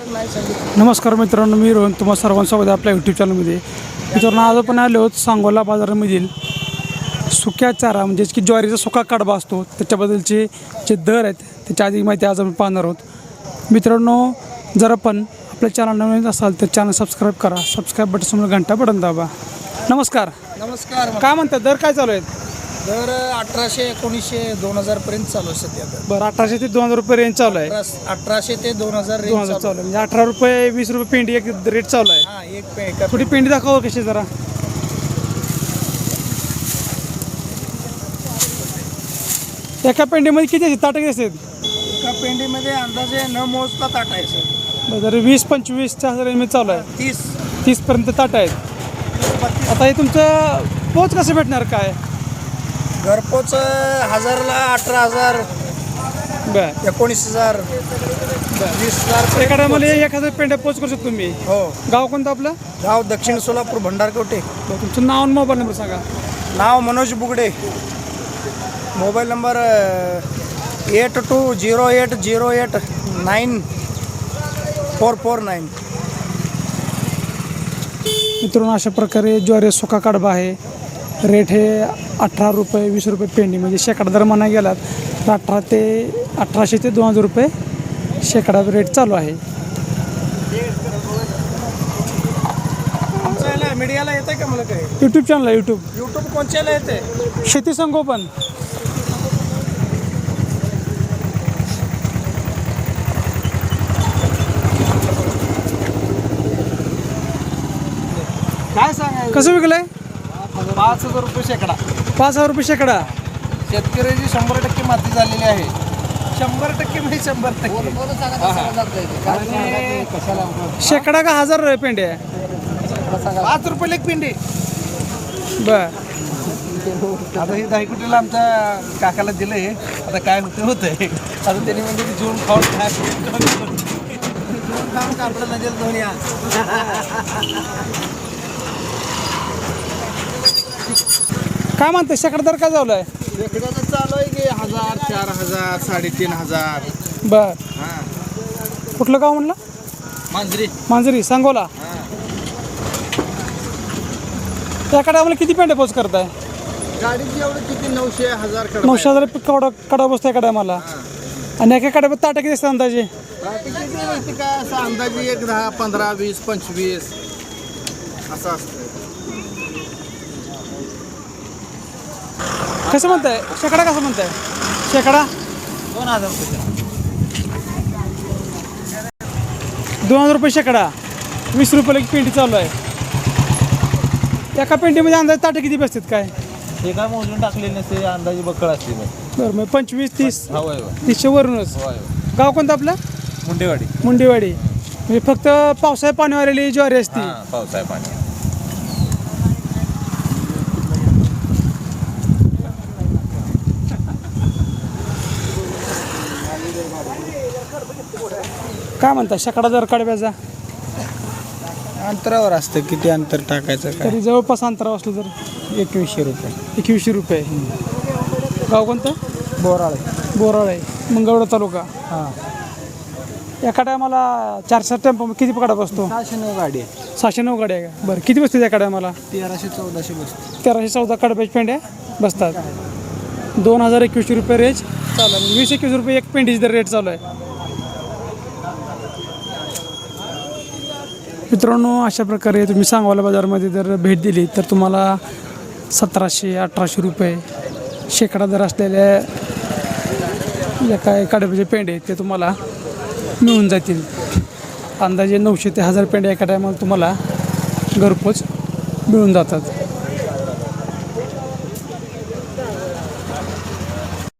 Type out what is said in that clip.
नमस्कार मित्रांनो मी रोहन. तुम्हा आहे आपल्या यूट्यूब चॅनलमध्ये मित्रांनो आज आपण आलो आहोत सांगोला बाजारामधील सुक्या चारा म्हणजेच की ज्वारीचा सुका कडबा असतो. त्याच्याबद्दलचे जे दर आहेत त्याच्या आधी माहिती आज आपण पाहणार आहोत. मित्रांनो जर आपण आपल्या चॅनल नवीन असाल तर चॅनल सबस्क्राईब करा. सबस्क्राईब बटन समोर घंटा बटन दाबा. नमस्कार. नमस्कार. काय म्हणतात दर काय चालू आहेत? दर अठराशे एकोणीसशे दोन हजार पर्यंत चालू आहे सध्या दर. बरं अठराशे ते दोन हजार रुपये रेंज चालू आहे. अठरा- अठराशे ते दोन हजार दोन हजार चालू आहे. म्हणजे अठरा रुपये वीस रुपये पेंडी एक रेट चालू आहे. हा एक पे- एका थोडी पेंडी दाखवा कशी जरा. एका पेंडीमध्ये किती असते ताटं किती असतात एका पेंडीमध्ये अंदाजे न मोजता ताट आहे सर. जर वीस पंचवीसच्या रेंजमध्ये चालू आहे. तीस. तीसपर्यंत ताटं आहेत. आता हे तुमचं पोच कसं भेटणार काय? घरपोच हजारला अठरा हजार. बरं. एकोणीस हजार. वीस हजार एका टायमाला एक हजार पेंड्या पोच करू शकतो तुम्ही? हो. गाव कोणतं आपलं? गाव दक्षिण सोलापूर भंडारकोटे. बरं, तुमचं नाव आणि मोबाईल नंबर सांगा. नाव Manoj Bugde. Mobile number eight two zero eight zero eight nine four four nine. मित्रांनो अशा प्रकारे ज्वारी सुका कडबा आहे. रेट हे अठरा रुपये वीस रुपये पेंडी म्हणजे शेकडा दर म्हणा गेलात तर अठरा ते अठराशे ते दोन हजार रुपये शेकडा रेट चालू आहे. मीडियाला येतं का मला काय यूट्यूब चॅनल आहे यूट्यूब यूट्यूब कोणच्याला येते शेती संगोपन. काय सांगायचं? कसं विकलंय? पाच हजार रुपये शेकडा. पाच हजार रुपये शेकडा. शेतकऱ्याची शंभर टक्के माती झालेली आहे. शंभर टक्के म्हणजे शंभर टक्के. शेकडा का हजार रुपये पेंडी? आहे पाच रुपये एक पिंडी. बर. आता हे दहा कुटीला आमच्या काकाला दिलंय. आता काय होतं होतंय. आता त्यांनी म्हणजे ते जेवण खाऊन काय काम कापडं नजेल दोन्ही काय म्हणते शेकडा दर काय चालू आहे? चालू आहे की हजार चार हजार साडेतीन हजार. बर. हां. कुठलं गाव म्हणलं? मांजरी. मांजरी सांगोला. एका टायमाला किती पेंड्या पोच करताय? गाडीची एवढं किती नऊशे हजारकडे नऊशे हजार रुपये कडा कडा बसतो एका टायमाला आणि एका कडे ताटं किती असतात अंदाजे? काय असं अंदाजे एक दहा पंधरा वीस पंचवीस. असं असतं. कसं म्हणताय? शेकडा कसं म्हणताय? शेकडा? दोन हजार रुपये दोन हजार रुपये शेकडा. वीस रुपयाला एक पेंटी चालू आहे. एका पेंटीमध्ये अंदाजे ताटं किती बसतात काय? हे काय मोजून टाकले नसते अंदाजे बक्कळ असते बरं मग पंचवीस तीस तीसशे वरूनच. गाव कोणतं आपलं? मुंडेवाडी. मुंडेवाडी. म्हणजे फक्त पावसाळ्यात पाणी आलेली ज्वारी असती. पावसाळ्या पाणी. काय म्हणता शेकडा दर कडब्याचा? अंतरावर असतं किती अंतर टाकायचं काय? तरी जवळपास अंतरावर असलं तर? एकवीसशे रुपये. एकवीसशे रुपये. गाव कोणतं? बोराळे. बोराळ आहे मंगळवेढा तालुका. हां. एका टायमाला चार चार टेम्पो किती कडा बसतो? सहाशे नऊ गाडी. आहे सहाशे नऊ गाड्या आहे का? बरं किती बसते एका टायमाला? तेराशे चौदाशे बसते तेराशे चौदा कडब्याच्या पेंड्या बसतात. दोन हजार एकवीसशे रुपये रेट चालू आहे. म्हणजे वीस एकवीस रुपये एक पेंडीची दर रेट चालू आहे. मित्रांनो अशा प्रकारे तुम्ही सांगवाला बाजारमध्ये जर भेट दिली तर तुम्हाला सतराशे अठराशे रुपये शेकडा दर असलेल्या या काय कडब्याचे पेंडे ते तुम्हाला मिळून जातील. अंदाजे नऊशे ते हजार पेंडे एका टायमाला तुम्हाला घरपोच मिळून जातात.